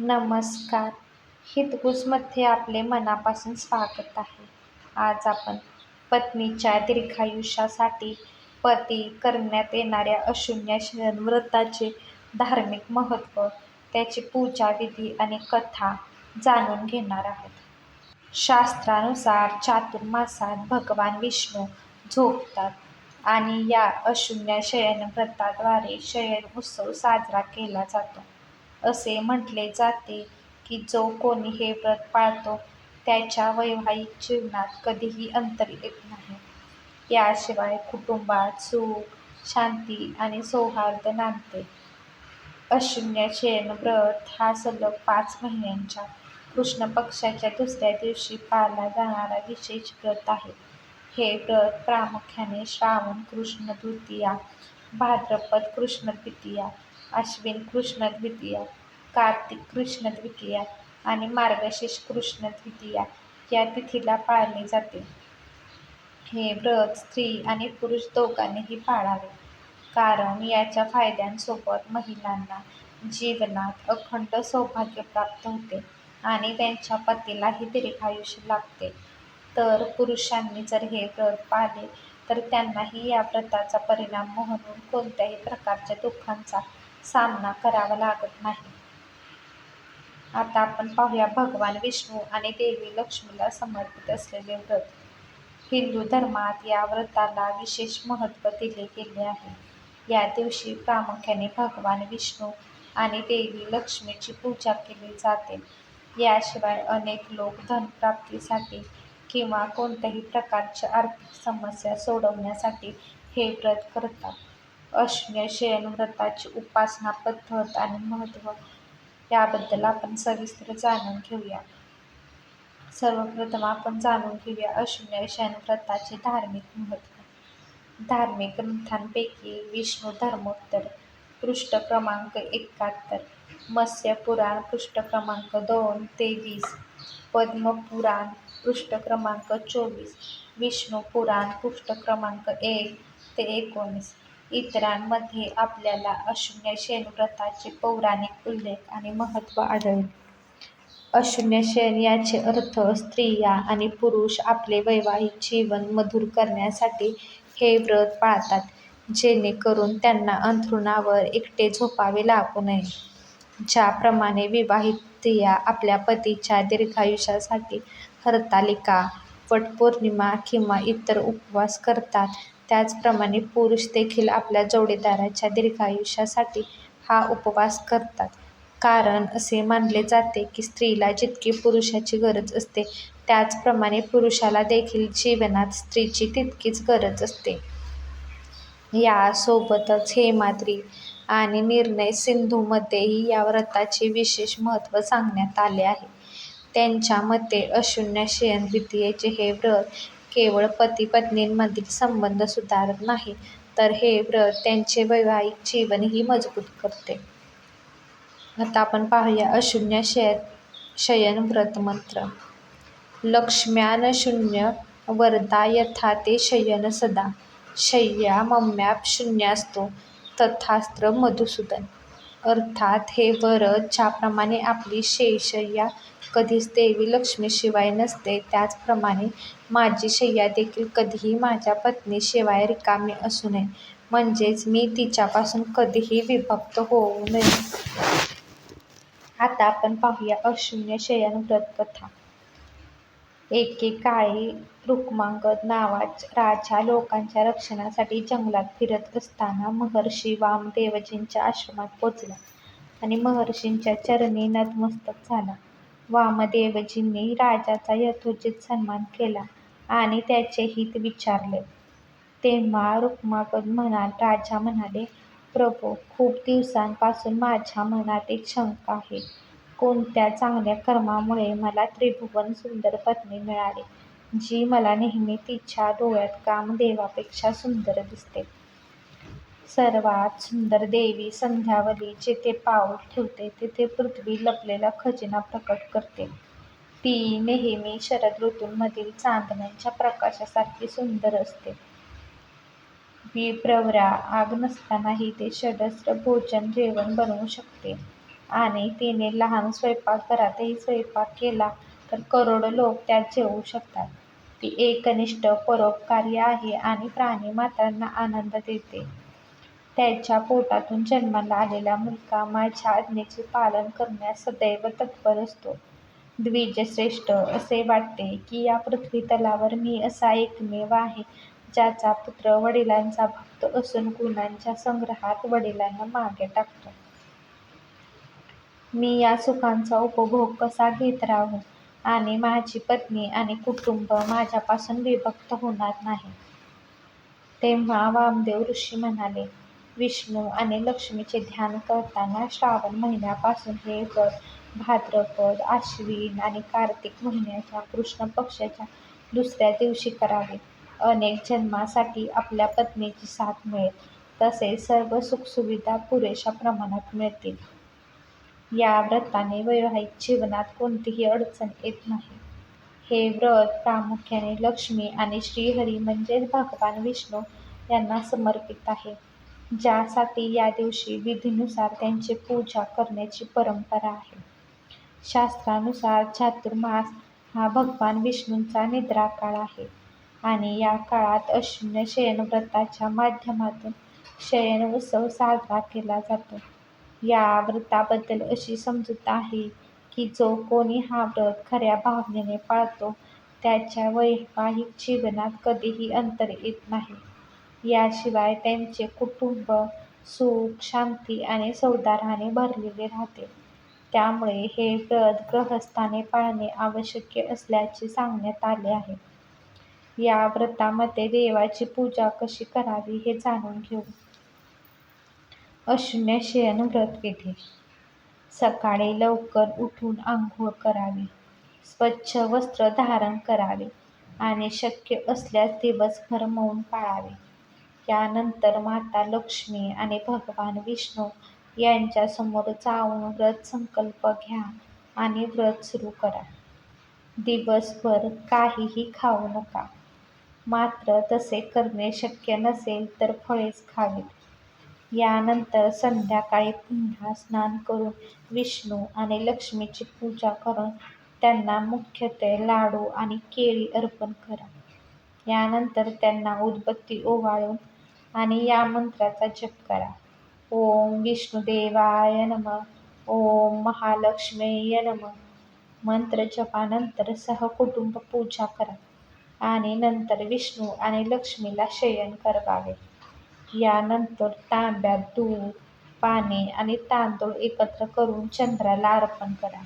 नमस्कार. हितगुजमध्ये आपले मनापासून स्वागत आहे. आज आपण पत्नीच्या दीर्घायुष्यासाठी पती करण्यात येणाऱ्या अशून्य शयन व्रताचे धार्मिक महत्त्व त्याची पूजाविधी आणि कथा जाणून घेणार आहोत. शास्त्रानुसार चातुर्मासात भगवान विष्णू झोपतात आणि या अशून्य शयन व्रताद्वारे शयन उत्सव साजरा केला जातो. असे म्हटले जाते की जो कोणी हे व्रत पाळतो त्याच्या वैवाहिक जीवनात कधीही अंतर येत नाही. याशिवाय कुटुंबात सुख शांती आणि सौहार्द नांदते. अशून्य शयन व्रत हा सलग पाच महिन्यांच्या कृष्ण पक्षाच्या दुसऱ्या दिवशी पाळला जाणारा विशेष व्रत आहे. हे व्रत प्रामुख्याने श्रावण कृष्ण द्वितीया भाद्रपद कृष्ण द्वितीया अश्विन कृष्ण द्वितीया कार्तिक कृष्ण द्वितीया आणि मार्गशीर्ष कृष्ण द्वितीया या तिथीला पाळले जाते. हे व्रत स्त्री आणि पुरुष दोघांनीही पाळावे. कारण याच्या फायद्यांसोबत महिलांना जीवनात अखंड सौभाग्य प्राप्त होते आणि त्यांच्या पतीलाही दीर्घायुष्य लागते. तर पुरुषांनी जर हे व्रत पाळले तर त्यांनाही या व्रताचा परिणाम म्हणून कोणत्याही प्रकारच्या दुःखांचा सामना करावा लागत नाही. आता आपण पाहूया भगवान विष्णू आणि देवी लक्ष्मीला समर्पित असलेले व्रत. हिंदू धर्मात या व्रताला विशेष महत्त्व दिले गेले आहे. या दिवशी प्रामुख्याने भगवान विष्णू आणि देवी लक्ष्मीची पूजा केली जाते. याशिवाय अनेक लोक धनप्राप्तीसाठी किंवा कोणत्याही प्रकारच्या आर्थिक समस्या सोडवण्यासाठी हे व्रत करतात. असणे शयन व्रताची उपासना पद्धत आणि महत्त्व याबद्दल आपण सविस्तर जाणून घेऊया. सर्वप्रथम आपण जाणून घेऊया अशून्य शयन व्रताचे धार्मिक महत्त्व धार्मिक ग्रंथांपैकी विष्णू धर्मोत्तर पृष्ठ क्रमांक एकाहत्तर मत्स्य पुराण पृष्ठ क्रमांक दोन ते वीस पद्मपुराण पृष्ठ क्रमांक चोवीस विष्णू पुराण पृष्ठ क्रमांक एक ते एकोणीस. इतरांमध्ये आपल्याला अशून्य शयन व्रताचे पौराणिक उल्लेख आणि महत्त्व आढळेल. अशून्य शयन याचे अर्थ स्त्रिया आणि पुरुष आपले वैवाहिक जीवन मधुर करण्यासाठी हे व्रत पाळतात जेणेकरून त्यांना अंथरुणावर एकटे झोपावे लागू नये. ज्याप्रमाणे विवाहित स्त्रिया आपल्या पतीच्या दीर्घायुष्यासाठी हरतालिका वटपौर्णिमा किंवा इतर उपवास करतात त्याचप्रमाणे पुरुष देखील आपल्या जोडीदाराच्या दीर्घायुष्यासाठी हा उपवास करतात. कारण असे मानले जाते की स्त्रीला जितकी पुरुषाची गरज असते त्याचप्रमाणे पुरुषाला देखील जीवनात स्त्रीची तितकीच गरज असते. यासोबतच हेमाद्री आणि निर्णय सिंधूमध्येही या व्रताचे विशेष महत्त्व सांगण्यात आले आहे. त्यांच्या मते अशून्य शयन द्वितीयेचे हे व्रत केवळ पती पत्नींमधील संबंध सुधारत नाही तर हे व्रत त्यांचे वैवाहिक जीवनही मजबूत करते. आता आपण पाहूया अशून्य शयन शयन व्रत मंत्र. लक्ष्म्यान शून्य वरदा यथा ते शयन सदा. शय्या मम्याप शून्यास्तो तथास्त्र मधुसूदन. अर्थात हे व्रत ज्याप्रमाणे आपली शय्या कधीच देवी लक्ष्मीशिवाय नसते त्याचप्रमाणे माझी शय्या देखील कधीही माझ्या पत्नीशिवाय रिकामी असू नये. म्हणजेच मी तिच्यापासून कधीही विभक्त होऊ नये. आता आपण पाहूया अशून्य शयन व्रत कथा. एके काळी रुक्मांगद नावाच राजा लोकांच्या रक्षणासाठी जंगलात फिरत असताना महर्षी वामदेवजींच्या आश्रमात पोचला आणि महर्षींच्या चरणी नतमस्तक झाला. वामदेवजींनी राजाचा यथोचित सन्मान केला आणि त्याचे हित विचारले. तेव्हा रुक्मांगद म्हणाल राजा म्हणाले प्रभो खूप दिवसांपासून माझ्या मनात एक शंका आहे. कोणत्या चांगल्या कर्मामुळे मला त्रिभुवन सुंदर पत्नी मिळाली जी मला नेहमी तिच्या डोळ्यात कामदेवापेक्षा सुंदर दिसते. सर्वात सुंदर देवी संध्यावली जेथे पाऊल ठेवते तेथे पृथ्वी लपलेला खजिना प्रकट करते. ती नेहमी शरद ऋतूंमधील चांदण्यांच्या प्रकाशासारखी सुंदर असते. विप्रवरा आग नसतानाही ते षडस्त्र भोजन जेवण बनवू शकते. आणि तिने लहान स्वयंपाकघरातही स्वयंपाक केला तर करोडो लोक त्यात जेवू शकतात. ती एकनिष्ठ, परोपकारी आहे आणि प्राणी मात्रांना आनंद देते. त्याच्या पोटातून जन्माला आलेला मुलगा माझ्या आज्ञेचे पालन करण्यास सदैव तत्पर असतो. द्विजश्रेष्ठ, असे वाटते की या पृथ्वीतलावर मी असा एकमेव आहे ज्याचा पुत्र वडिलांचा भक्त असून गुणांच्या संग्रहात वडिलांना मागे टाकतो. मी या सुखांचा उपभोग कसा घेत राहू आणि माझी पत्नी आणि कुटुंब माझ्यापासून विभक्त होणार नाही? तेव्हा वामदेव ऋषी म्हणाले, विष्णू आणि लक्ष्मीचे ध्यान करताना श्रावण महिन्यापासून हे व्रत भाद्रपद, आश्विन आणि कार्तिक महिन्याच्या कृष्ण पक्षाच्या दुसऱ्या दिवशी करावे. अनेक जन्मासाठी आपल्या पत्नीची साथ मिळेल, तसेच सर्व सुखसुविधा पुरेशा प्रमाणात मिळतील. या व्रताने वैवाहिक जीवनात कोणतीही अडचण येत नाही. हे व्रत प्रामुख्याने लक्ष्मी आणि श्रीहरी म्हणजेच भगवान विष्णू यांना समर्पित आहे, ज्यासाठी या दिवशी विधीनुसार त्यांची पूजा करण्याची परंपरा आहे. शास्त्रानुसार चातुर्मास हा भगवान विष्णूंचा निद्रा काळ आहे आणि या काळात अश्विन शयनव्रताच्या माध्यमातून शयन उत्सव साजरा केला जातो. या व्रताबद्दल अशी समजूत आहे की जो कोणी हा व्रत खऱ्या भावनेने पाळतो त्याच्या वैवाहिक जीवनात कधीही अंतर येत नाही. याशिवाय त्यांचे कुटुंब सुख, शांती आणि सौदाराने भरलेले राहते. त्यामुळे हे व्रत गृहस्थाने पाळणे आवश्यक असल्याचे सांगण्यात आले आहे. या व्रतामध्ये देवाची पूजा कशी करावी हे जाणून घेऊ. अश्विन व्रत विधी. सकाळी लवकर उठून आंघोळ करावी, स्वच्छ वस्त्र धारण करावे आणि शक्य असल्यास दिवसभर मौन पाळावे. यानंतर माता लक्ष्मी आणि भगवान विष्णू यांच्यासमोर जाऊन व्रत संकल्प घ्या आणि व्रत सुरू करा. दिवसभर काहीही खाऊ नका. मात्र तसे करणे शक्य नसेल तर फळेच खावीत. यानंतर संध्याकाळी पुन्हा स्नान करून विष्णू आणि लक्ष्मीची पूजा करून त्यांना मुख्यत्वे लाडू आणि केळी अर्पण करा. यानंतर त्यांना उदबत्ती ओवाळून आणि या मंत्राचा जप करा, ओम विष्णुदेवाय नमः ओम महालक्ष्म्यै नमः. मंत्रजपानंतर सहकुटुंब पूजा करा आणि नंतर विष्णू आणि लक्ष्मीला शयन करवावे. यानंतर तांब्यात दूध, पाणी आणि तांदूळ एकत्र करून चंद्राला अर्पण करा.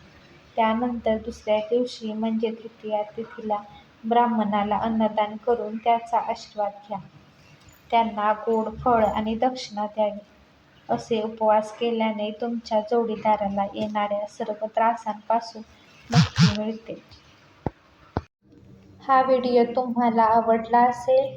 त्यानंतर दुसऱ्या दिवशी म्हणजे तृतीया तिथीला ब्राह्मणाला अन्नदान करून त्याचा आशीर्वाद घ्या. त्यांना गोड फळ आणि दक्षिणा द्यावी. असे उपवास केल्याने तुमच्या जोडीदाराला येणाऱ्या सर्व त्रासांपासून मुक्ती मिळते. हा व्हिडिओ तुम्हाला आवडला असेल